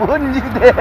뭔 일이래?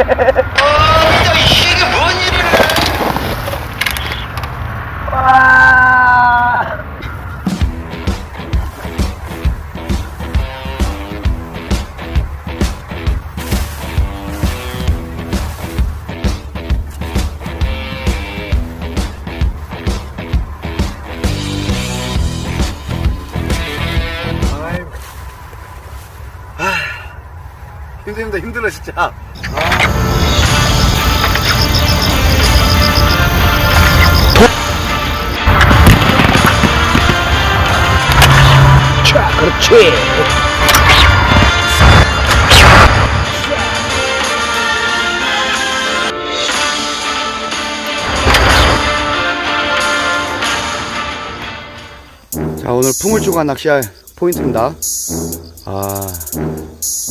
자, 그렇지. 자, 오늘 풍을주가 낚시할 포인트입니다. 아,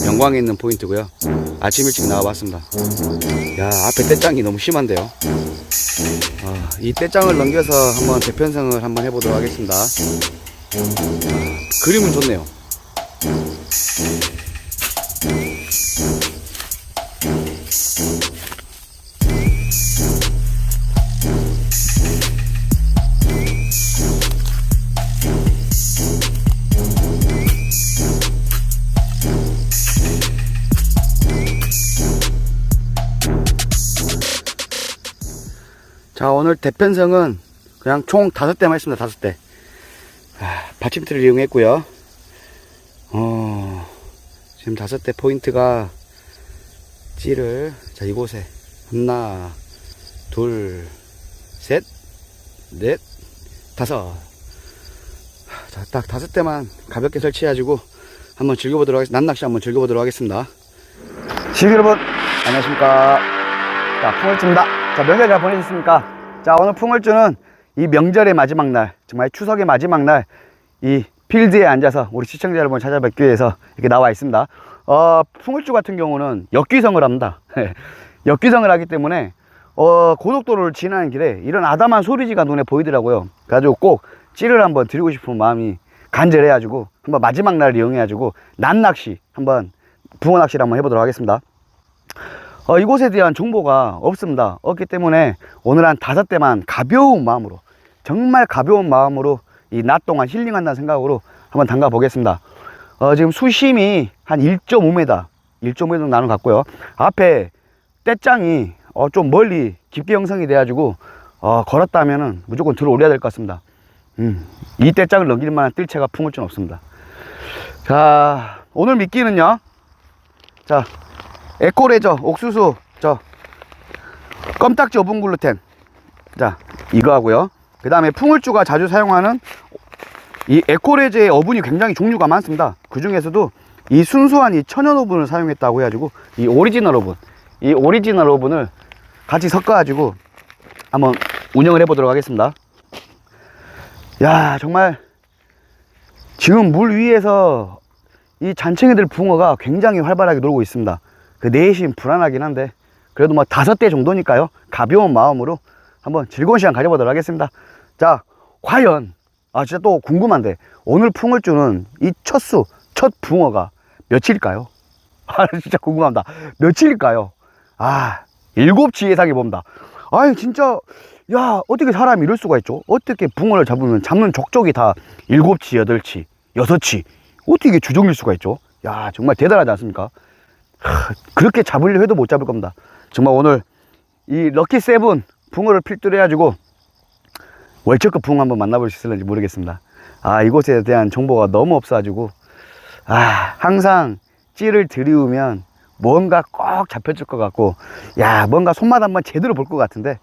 영광에 있는 포인트고요. 아침 일찍 나와봤습니다. 야, 앞에 떼짱이 너무 심한데요. 아, 이 떼짱을 넘겨서 한번 대편성을 한번 해보도록 하겠습니다. 그림은 좋네요. 자, 오늘 대편성은 그냥 총 다섯 대만 했습니다. 다섯 대. 아, 받침대를 이용했고요. 어, 지금 다섯 대 포인트가 찌를 자 이곳에 하나, 둘, 셋, 넷, 다섯. 자, 딱 다섯 대만 가볍게 설치해가지고 한번 즐겨보도록 하겠습니다. 난낚시 한번 즐겨보도록 하겠습니다. 시청자 여러분, 안녕하십니까. 자, 풍월주입니다. 자, 명절 잘 보내셨습니까? 자, 오늘 풍월주는 이 명절의 마지막 날, 정말 추석의 마지막 날, 이 필드에 앉아서 우리 시청자 여러분 찾아뵙기 위해서 이렇게 나와 있습니다. 어, 풍월주 같은 경우는 역귀성을 합니다. 역귀성을 하기 때문에, 어, 고속도로를 지나는 길에 이런 아담한 소리지가 눈에 보이더라고요. 그래가지고 꼭 찌를 한번 드리고 싶은 마음이 간절해가지고 한번 마지막 날 이용해가지고 난낚시 한번 붕어 낚시를 한번 해보도록 하겠습니다. 어, 이곳에 대한 정보가 없습니다. 없기 때문에 오늘 한 다섯 대만 가벼운 마음으로 정말 가벼운 마음으로 이 낮 동안 힐링한다는 생각으로 한번 담가 보겠습니다. 어, 지금 수심이 한 1.5m, 1.5m 정도 나는 것 같고요. 앞에 떼짱이 어, 좀 멀리 깊게 형성이 돼가지고 어, 걸었다면은 무조건 들어 올려야 될 것 같습니다. 음, 이 떼짱을 넘길 만한 뜰채가 풍물전 없습니다. 자, 오늘 미끼는요. 자, 에코레저 옥수수 저 껌딱지 오븐 글루텐 자 이거 하고요 그 다음에 풍울주가 자주 사용하는 이 에코레저의 어분이 굉장히 종류가 많습니다. 그 중에서도 이 순수한 이 천연 오븐을 사용했다고 해가지고 이 오리지널 오븐 이 오리지널 오븐을 같이 섞어 가지고 한번 운영을 해 보도록 하겠습니다. 야 정말 지금 물 위에서 이 잔챙이들 붕어가 굉장히 활발하게 놀고 있습니다. 그 내심 불안하긴 한데 그래도 뭐 다섯 대 정도니까요. 가벼운 마음으로 한번 즐거운 시간 가져보도록 하겠습니다. 자 과연 아 진짜 또 궁금한데 오늘 풍을 주는 이 첫수 첫 붕어가 며칠일까요? 아 진짜 궁금합니다. 며칠일까요? 아 일곱치 예상해 봅니다. 아니 진짜 야 어떻게 사람이 이럴 수가 있죠? 어떻게 붕어를 잡으면 잡는 족족이 다 일곱치 여덟치 여섯치 어떻게 주종일 수가 있죠? 야 정말 대단하지 않습니까? 하, 그렇게 잡으려 해도 못 잡을 겁니다. 정말 오늘 이 럭키 세븐 붕어를 필두로 해가지고 월척급 붕어 한번 만나볼 수 있을지 모르겠습니다. 아, 이곳에 대한 정보가 너무 없어가지고, 아, 항상 찌를 들이우면 뭔가 꼭 잡혀줄 것 같고, 야, 뭔가 손맛 한번 제대로 볼 것 같은데,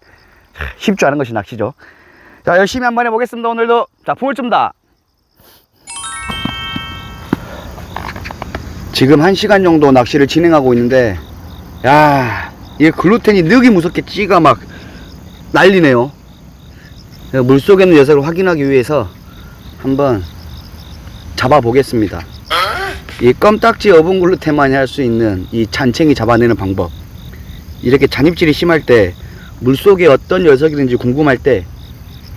하, 쉽지 않은 것이 낚시죠. 자, 열심히 한번 해보겠습니다, 오늘도. 자, 붕을 줍니다. 지금 한 시간 정도 낚시를 진행하고 있는데 야 이게 글루텐이 느기 무섭게 찌가 막 난리네요. 물 속에 있는 녀석을 확인하기 위해서 한번 잡아 보겠습니다. 이 껌딱지 어분 글루텐만이 할 수 있는 이 잔챙이 잡아내는 방법. 이렇게 잔입질이 심할 때 물속에 어떤 녀석이든지 궁금할 때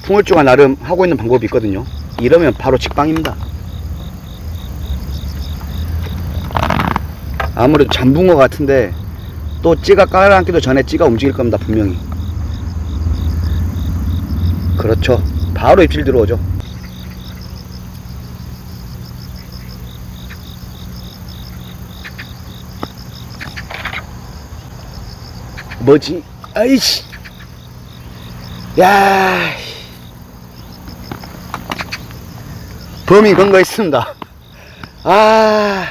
풍월주가 나름 하고 있는 방법이 있거든요. 이러면 바로 직방입니다. 아무래도 잠붕어 같은데 또 찌가 깔아앉기도 전에 찌가 움직일 겁니다 분명히 그렇죠. 바로 입질 들어오죠. 뭐지? 아이씨. 야. 범인 건거했습니다. 아,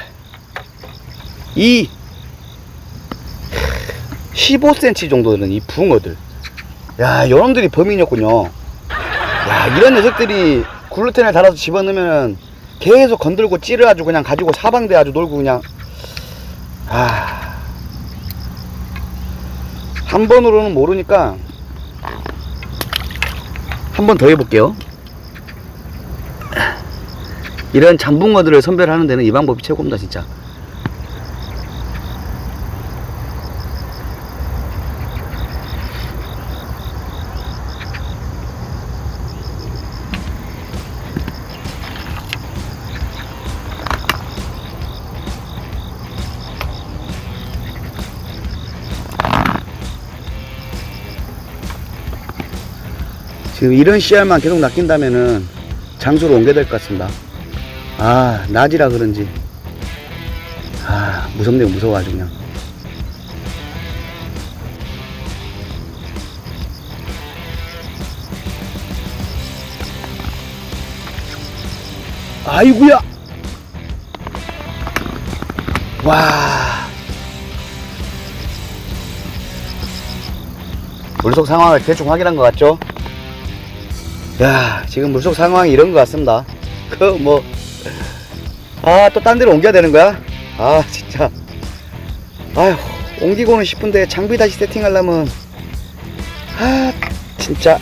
이 15cm 정도 되는 이 붕어들. 야, 여러분들이 범인이었군요. 야, 이런 녀석들이 글루텐을 달아서 집어넣으면 계속 건들고 찌르가지고 그냥 가지고 사방대 아주 놀고 그냥. 아. 한 번으로는 모르니까 한 번 더 해볼게요. 이런 잠붕어들을 선별하는 데는 이 방법이 최고입니다, 진짜. 지금 이런 씨알만 계속 낚인다면은 장소로 옮겨야 될 것 같습니다. 아, 낮이라 그런지. 아, 무섭네요, 무서워가지고 그냥. 아이구야! 와. 물속 상황을 대충 확인한 것 같죠? 야, 지금 물속 상황이 이런 것 같습니다. 그, 뭐, 아, 또 딴 데로 옮겨야 되는 거야? 아, 진짜. 아휴, 옮기고는 싶은데 장비 다시 세팅하려면, 아, 진짜.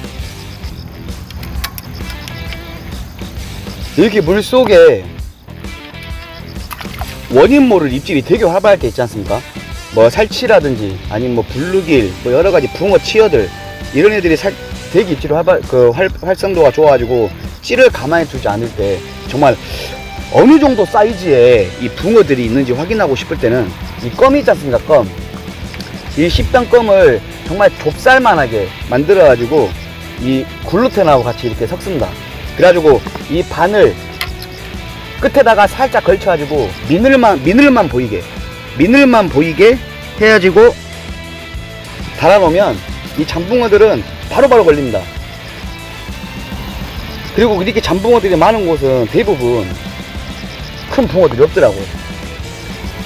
이렇게 물 속에 원인 모를 입질이 되게 활발할 때 있지 않습니까? 뭐 살치라든지 아니면 뭐 블루길 뭐 여러 가지 붕어 치어들 이런 애들이 살 되게 입질이 활발 그 활, 활성도가 좋아가지고 찌를 가만히 두지 않을 때 정말 어느 정도 사이즈의 이 붕어들이 있는지 확인하고 싶을 때는 이 껌이 있지 않습니까 껌. 이 십단 껌을 정말 좁쌀만하게 만들어 가지고 이 글루텐하고 같이 이렇게 섞습니다. 그래가지고 이 바늘 끝에다가 살짝 걸쳐 가지고 미늘만 미늘만 보이게 미늘만 보이게 해가지고 달아놓으면 이 잠붕어들은 바로 바로 걸립니다. 그리고 이렇게 잠붕어들이 많은 곳은 대부분 큰 붕어들이 없더라고요.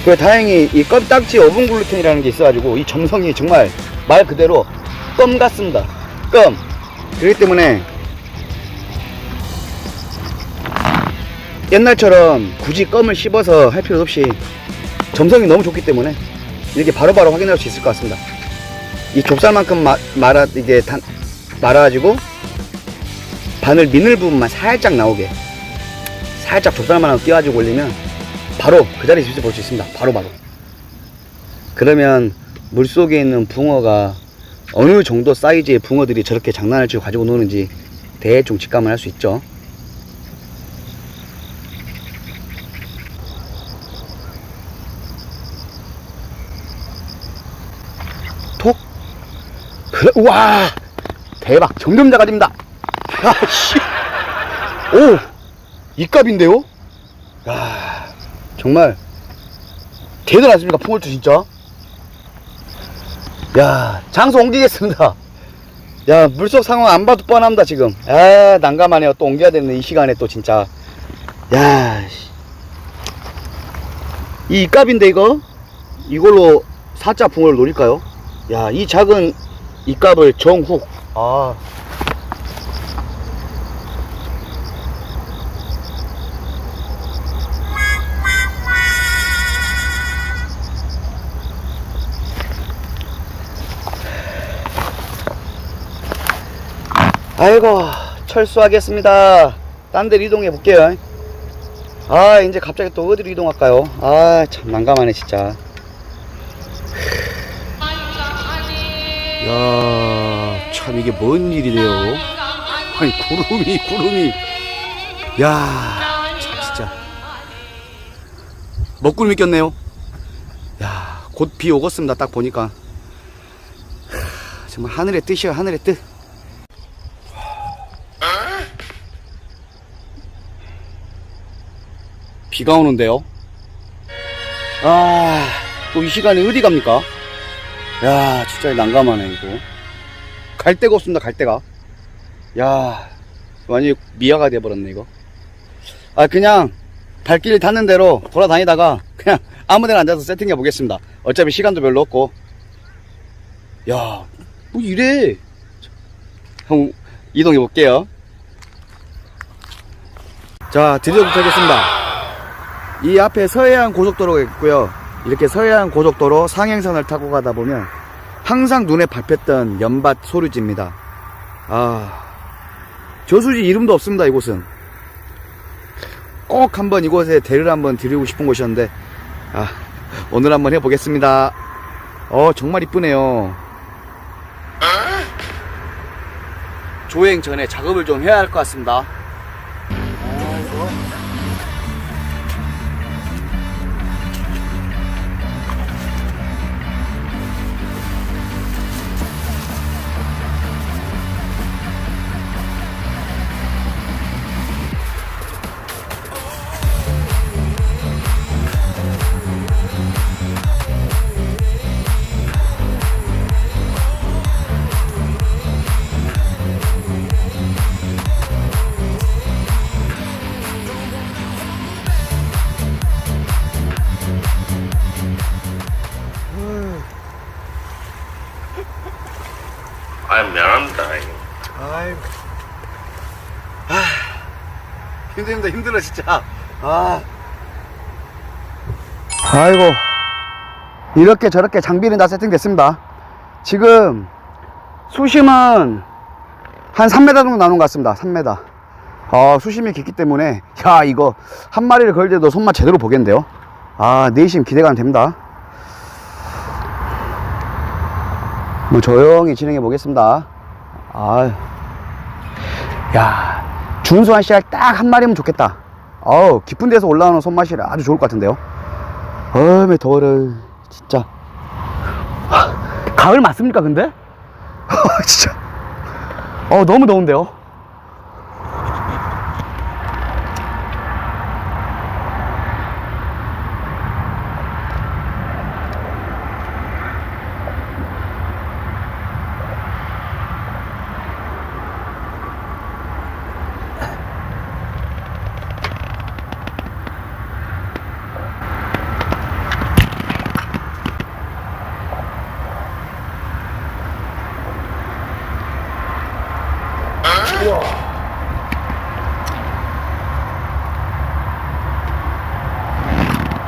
그 다행히 이 껌딱지 어분 글루텐이라는 게 있어가지고 이 점성이 정말 말 그대로 껌 같습니다. 껌. 그렇기 때문에 옛날처럼 굳이 껌을 씹어서 할 필요 없이 점성이 너무 좋기 때문에 이렇게 바로바로 확인할 수 있을 것 같습니다. 이 좁쌀만큼 마, 말아 이제 단, 말아가지고 바늘 미늘 부분만 살짝 나오게 살짝 좁쌀만한 거 띄워가지고 올리면 바로 그 자리에 있을 볼수 있습니다. 바로 바로. 그러면 물 속에 있는 붕어가 어느 정도 사이즈의 붕어들이 저렇게 장난을 치고 가지고 노는지 대충 직감을 할 수 있죠. 우와! 대박. 점점 작아집니다. 야, 씨. 오! 이 값인데요? 야, 정말. 대단 않습니까? 풍월투 진짜. 야, 장소 옮기겠습니다. 야, 물속 상황 안 봐도 뻔합니다, 지금. 아, 난감하네요. 또 옮겨야 되는 이 시간에 또 진짜. 야, 씨. 이 입갑인데, 이거? 이걸로 사자 붕어를 노릴까요? 야, 이 작은 입갑을 정훅. 아. 아이고, 철수하겠습니다. 딴 데로 이동해 볼게요. 아, 이제 갑자기 또 어디로 이동할까요? 아, 참 난감하네, 진짜. 야, 참 이게 뭔 일이래요. 아니 구름이 구름이. 야, 참 진짜. 먹구름이 꼈네요. 야, 곧 비 오겠습니다. 딱 보니까. 하, 정말 하늘의 뜻이야, 하늘의 뜻. 비가 오는데요. 아, 또 이 시간에 어디 갑니까? 야, 진짜 난감하네, 이거. 갈 데가 없습니다, 갈 데가. 야, 완전히 미아가 돼버렸네, 이거. 아, 그냥, 발길 닿는 대로 돌아다니다가, 그냥 아무 데나 앉아서 세팅해 보겠습니다. 어차피 시간도 별로 없고. 야, 뭐 이래. 형, 이동해 볼게요. 자, 드디어 도착했습니다. 이 앞에 서해안 고속도로가 있고요. 이렇게 서해안 고속도로 상행선을 타고 가다 보면 항상 눈에 밟혔던 연밭 소류지입니다. 아, 저수지 이름도 없습니다, 이곳은. 꼭 한번 이곳에 대를 한번 드리고 싶은 곳이었는데, 아, 오늘 한번 해보겠습니다. 어, 정말 이쁘네요. 조행 전에 작업을 좀 해야 할 것 같습니다. 힘듭니다, 힘들어, 진짜. 아. 아이고. 이렇게 저렇게 장비는 다 세팅됐습니다. 지금 수심은 한 3m 정도 나오는 것 같습니다. 3m. 아, 수심이 깊기 때문에, 야, 이거 한 마리를 걸 때도 손맛 제대로 보겠는데요. 아, 내심 기대가 됩니다. 뭐 조용히 진행해 보겠습니다. 아, 야, 준수한 씨알 딱 한 마리면 좋겠다. 어우, 깊은 데서 올라오는 손맛이 아주 좋을 것 같은데요. 어메 더워라, 진짜. 가을 맞습니까, 근데? 진짜. 어, 너무 더운데요.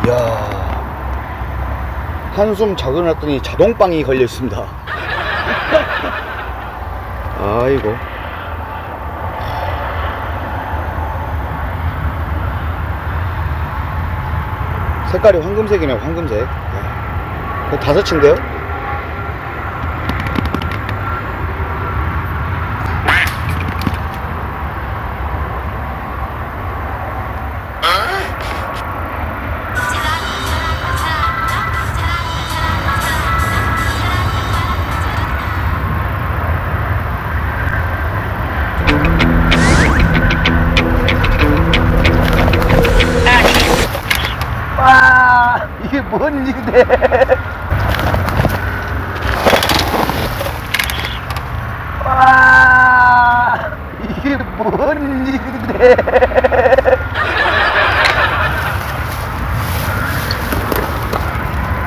이야. 한숨 일어났더니 자동빵이 걸려 있습니다. 아이고. 색깔이 황금색이네, 황금색. 야. 이거 다섯 층인데요?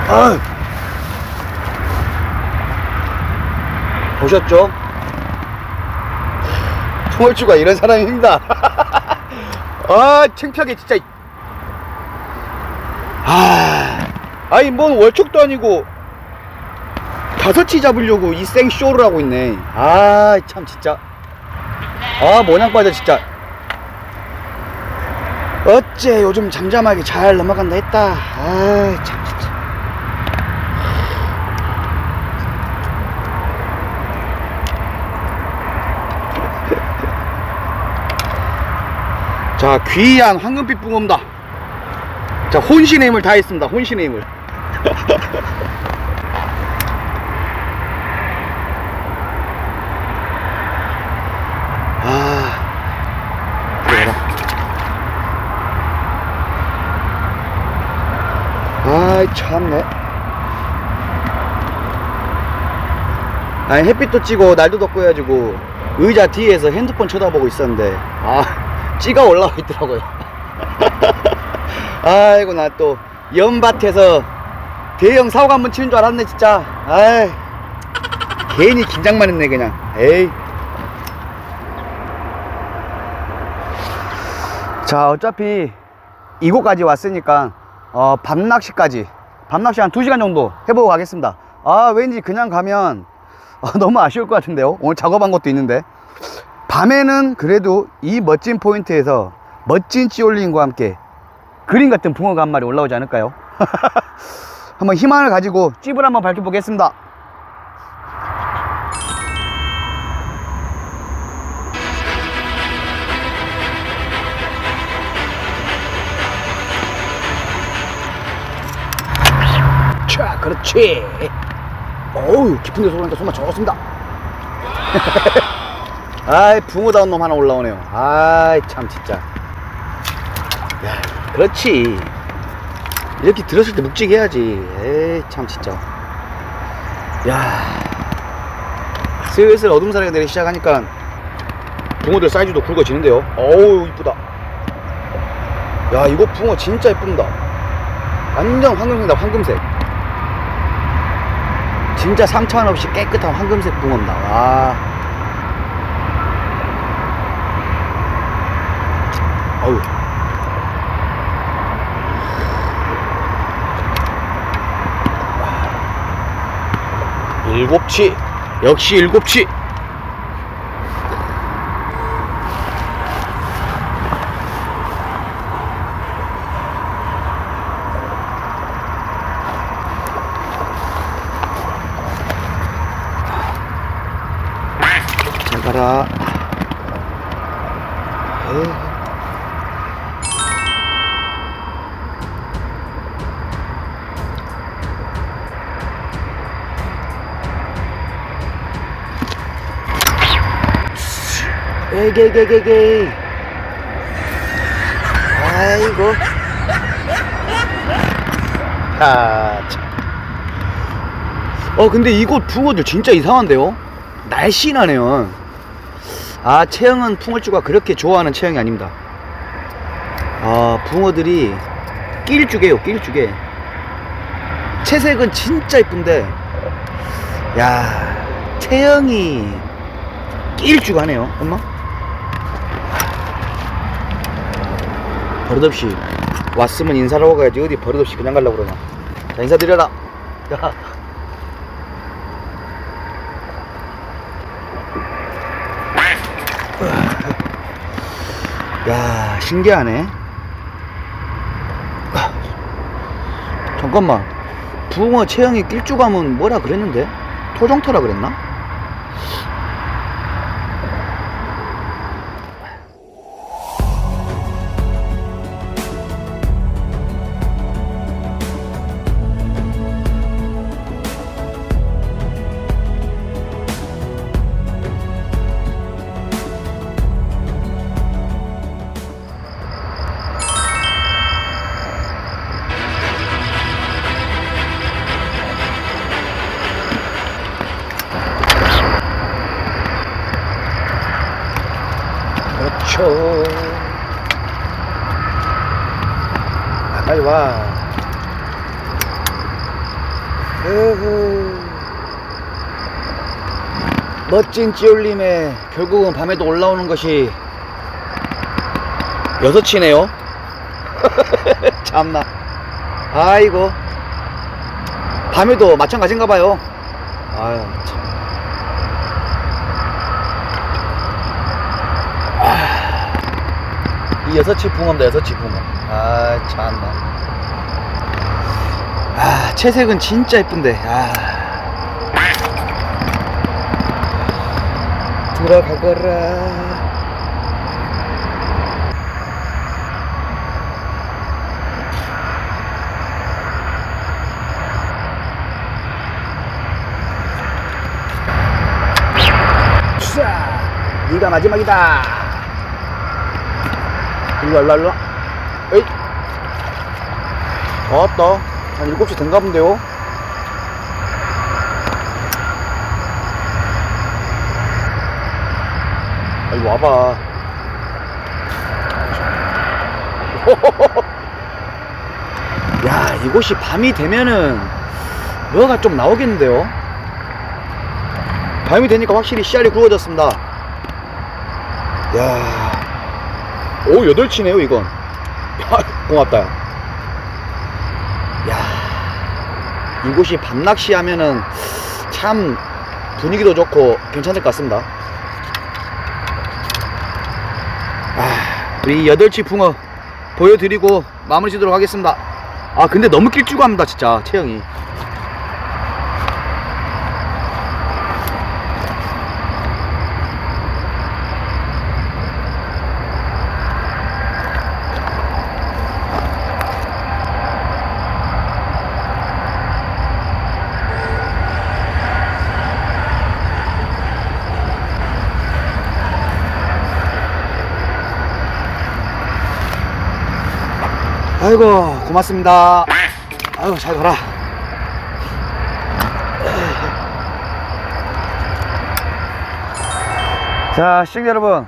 아, 보셨죠? 총알주가 이런 사람입니다. 아, 창피하게 진짜. 아, 아니 뭔 월척도 아니고 다섯치 잡으려고 이 생 쇼를 하고 있네. 아, 참 진짜. 아, 모양 빠져 진짜. 어째 요즘 잠잠하게 잘 넘어간다 했다. 아, 참 자 귀한 황금빛 붕어입니다. 자 혼신의 힘을 다했습니다. 혼신의 힘을. 아. 아 참네. 아니 햇빛도 찌고 날도 덥고 해가지고 의자 뒤에서 핸드폰 쳐다보고 있었는데. 아. 찌가 올라와 있더라고요. 아이고, 나 또, 연밭에서 대형 사고가 한번 치는 줄 알았네, 진짜. 아이, 괜히 긴장만 했네, 그냥. 에이. 자, 어차피 이곳까지 왔으니까 어, 밤낚시까지 밤낚시 한 2시간 정도 해보고 가겠습니다. 아, 왠지 그냥 가면 어, 너무 아쉬울 것 같은데요. 오늘 작업한 것도 있는데. 밤에는 그래도 이 멋진 포인트에서 멋진 찌올린과 함께 그림 같은 붕어가 한 마리 올라오지 않을까요? 한번 희망을 가지고 찝을 한번 밝혀보겠습니다. 자, 그렇지. 어우, 깊은 데서 오니까 손맛 좋습니다. 아이, 붕어다운 놈 하나 올라오네요. 아이, 참, 진짜. 야, 그렇지. 이렇게 들었을 때 묵직해야지. 에이, 참, 진짜. 야 슬슬 어둠 사례가 내리기 시작하니까 붕어들 사이즈도 굵어지는데요. 어우, 이쁘다. 야, 이거 붕어 진짜 이쁜다. 완전 황금색이다, 황금색. 진짜 상처 없이 깨끗한 황금색 붕어입니다. 와. 어우. 일곱치. 역시 일곱치. 잘 가라. 에게게게게. 아이고. 아, 참. 어, 근데 이곳 붕어들 진짜 이상한데요? 날씬하네요. 아, 체형은 붕어쭈가 그렇게 좋아하는 체형이 아닙니다. 아, 붕어들이 낄쭉해요, 낄쭉해. 채색은 진짜 이쁜데, 야, 체형이 낄쭉하네요, 엄마. 버릇없이 왔으면 인사를 하고 가야지 어디 버릇없이 그냥 가려고 그러냐. 자, 인사드려라. 야. 야 신기하네 아, 잠깐만 붕어 체형이 낄쭉하면 뭐라 그랬는데 토종터라 그랬나? 멋진 찌올림에 결국은 밤에도 올라오는 것이 여섯치네요. 참나. 아이고. 밤에도 마찬가지인가 봐요. 아유 참. 이 여섯치 붕어입니다 여섯치 붕어 아 참나. 아 채색은 진짜 이쁜데. 아 들어가거라 자, 네가 마지막이다. 일로 와, 일로 와, 일로 와. 에이. 어떠? 한 7시 된가 본데요? 이리 와봐. 야, 이곳이 밤이 되면은 뭐가 좀 나오겠는데요? 밤이 되니까 확실히 씨알이 굵어졌습니다. 야, 오, 8치네요, 이건. 야, 고맙다. 야, 이곳이 밤낚시 하면은 참 분위기도 좋고 괜찮을 것 같습니다. 우리 여덟치 붕어 보여드리고 마무리 짓도록 하겠습니다. 아, 근데 너무 길쭉합니다, 합니다, 진짜, 체형이. 아이고, 고맙습니다. 아이고, 잘 가라. 자, 시청자 여러분.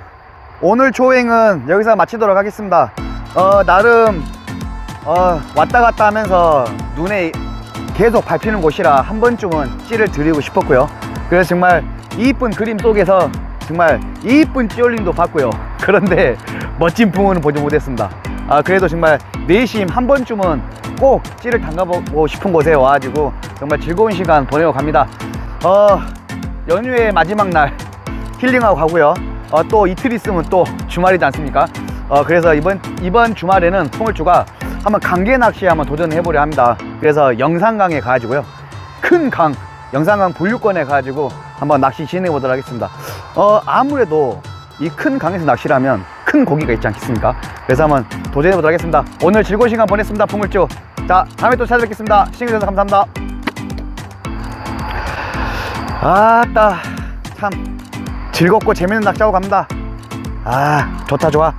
오늘 조행은 여기서 마치도록 하겠습니다. 어, 나름, 어, 왔다 갔다 하면서 눈에 계속 밟히는 곳이라 한 번쯤은 찌를 드리고 싶었고요. 그래서 정말 이쁜 그림 속에서 정말 이쁜 찌올림도 봤고요. 그런데 멋진 붕어는 보지 못했습니다. 아, 그래도 정말 내심 한 번쯤은 꼭 찌를 담가보고 싶은 곳에 와가지고 정말 즐거운 시간 보내고 갑니다. 어, 연휴의 마지막 날 힐링하고 가고요. 어, 또 이틀 있으면 또 주말이지 않습니까? 어, 그래서 이번, 이번 주말에는 통을주가 한번 강계 낚시에 한번 도전해 보려 합니다. 그래서 영산강에 가가지고요. 큰 강, 영산강 분류권에 가가지고 한번 낚시 진행해 보도록 하겠습니다. 어, 아무래도 이 큰 강에서 낚시를 하면 큰 고기가 있지 않겠습니까? 그래서 한번 도전해 보도록 하겠습니다. 오늘 즐거운 시간 보냈습니다. 풍물주. 자, 다음에 또 찾아뵙겠습니다. 시청해주셔서 감사합니다. 아따, 참. 즐겁고 재밌는 낚시하고 갑니다. 아, 좋다, 좋아.